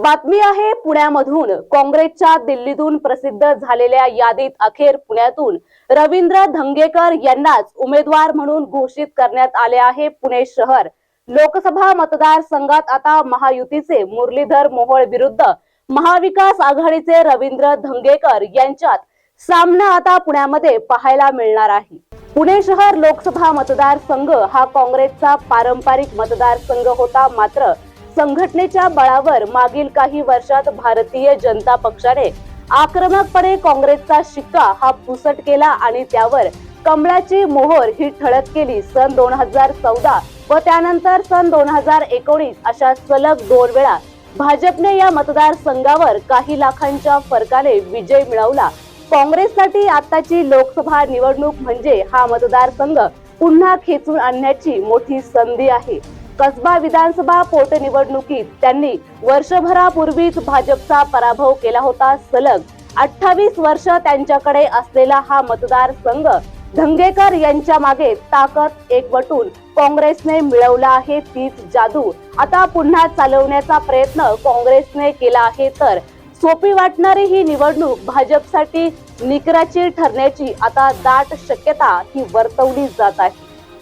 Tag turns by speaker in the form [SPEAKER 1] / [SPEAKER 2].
[SPEAKER 1] बातमी आहे पुण्यामधून. काँग्रेसच्या दिल्लीतून प्रसिद्ध झालेल्या यादीत अखेर पुण्यातून रवींद्र धंगेकर यांनाच उमेदवार म्हणून घोषित करण्यात आले आहे पुणे शहर. लोकसभा मतदारसंघात आता महायुतीचे मुरलीधर मोहोळ विरुद्ध महाविकास आघाडीचे रवींद्र धंगेकर यांच्यात सामना आता पुण्यामध्ये पाहायला मिळणार आहे. पुणे शहर लोकसभा मतदारसंघ हा काँग्रेसचा पारंपरिक मतदारसंघ होता मात्र संघटनेच्या बळावर मागील काही वर्षात भारतीय जनता पक्षाने आक्रमकपणे काँग्रेसचा शिक्का हा पुसट केला आणि त्यावर कमळाची मोहर ही ठळक केली. सन दोन हजार चौदा व त्यानंतर सन दोन हजार एकोणीस अशा सलग दोन वेळा भाजपने या मतदारसंघावर काही लाखांच्या फरकाने विजय मिळवला. काँग्रेससाठी आताची लोकसभा निवडणूक म्हणजे हा मतदारसंघ पुन्हा खेचून आणण्याची मोठी संधी आहे. कसबा विधानसभा पोटनिवडणुकीत त्यांनी वर्षभरापूर्वीच भाजपचा पराभव केला होता सलग. अठ्ठावीस वर्ष त्यांच्याकडे असलेला हा मतदारसंघ धंगेकर यांच्या मागे ताकद एकवटून काँग्रेसने मिळवला आहे तीच जादू. आता पुन्हा चालवण्याचा प्रयत्न काँग्रेसने केला आहे तर सोपी वाटणारी ही निवडणूक भाजपसाठी निकराची ठरण्याची आता दाट शक्यता ही वर्तवली जात आहे.